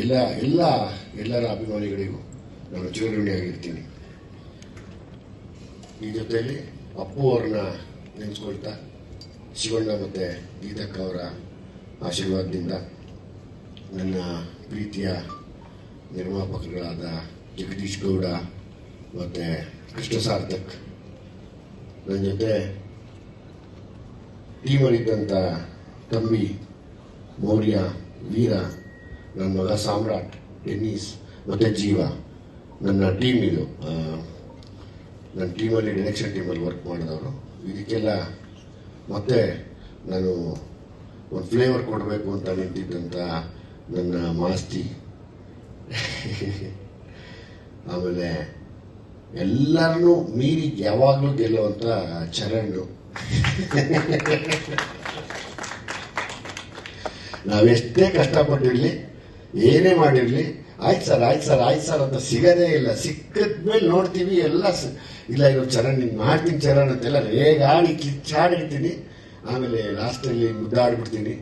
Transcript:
ಎಲ್ಲ ಎಲ್ಲ, ಎಲ್ಲರ ಅಭಿಮಾನಿಗಳಿಗೂ ನಾನು ಚಿರಋಣಿಯಾಗಿರ್ತೀನಿ. ಈ ಜೊತೆಯಲ್ಲಿ ಅಪ್ಪು ಅವ್ರನ್ನ ನೆನೆಸ್ಕೊಳ್ತಾ, ಶಿವಣ್ಣ ಮತ್ತು ಗೀತಕ್ಕ ಅವರ ಆಶೀರ್ವಾದದಿಂದ ನನ್ನ ಪ್ರೀತಿಯ ನಿರ್ಮಾಪಕರುಗಳಾದ ಜಗದೀಶ್ ಗೌಡ ಮತ್ತು ಕೃಷ್ಣ ಸಾರ್ಥಕ್. ನನ್ನ ಜೊತೆ ಟೀಮಲ್ಲಿದ್ದಂಥ ತಂಬಿ ಮೌರ್ಯ, ವೀರ ನನ್ನ ಮಗ ಸಾಮ್ರಾಟ್ ಟೆನ್ನಿಸ್ ಮತ್ತು ಜೀವ. ನನ್ನ ಟೀಮ್ ಇದು. ನನ್ನ ಟೀಮಲ್ಲಿ ಡಿರೆಕ್ಷನ್ ಟೀಮಲ್ಲಿ ವರ್ಕ್ ಮಾಡಿದವರು. ಇದಕ್ಕೆಲ್ಲ ಮತ್ತೆ ನಾನು ಒಂದು ಫ್ಲೇವರ್ ಕೊಡಬೇಕು ಅಂತ ನಿಂತಿದ್ದಂಥ ನನ್ನ ಮಾಸ್ತಿ. ಆಮೇಲೆ ಎಲ್ಲರನ್ನೂ ಮೀರಿ ಯಾವಾಗಲೂ ಗೆಲ್ಲುವಂಥ ಚರಣ್. ನಾವೆಷ್ಟೇ ಕಷ್ಟಪಟ್ಟಿರಲಿ ಏನೇ ಮಾಡಿರಲಿ, ಆಯ್ತು ಸರ್ ಆಯ್ತು ಸರ್ ಆಯ್ತು ಸರ್ ಅಂತ ಸಿಗೋದೇ ಇಲ್ಲ. ಸಿಕ್ಕದ್ಮೇಲೆ ನೋಡ್ತೀವಿ, ಎಲ್ಲ ಇಲ್ಲ ಇರೋ ಚರಣ್ ನೀನು ಮಾಡ್ತೀನಿ ಚರಣ್ ಅಂತೆಲ್ಲ ರೇಗಾಡಿ ಕಿಚ್ಚಾಡಿರ್ತೀನಿ. ಆಮೇಲೆ ಲಾಸ್ಟಲ್ಲಿ ಮುದ್ದಾಡ್ಬಿಡ್ತೀನಿ.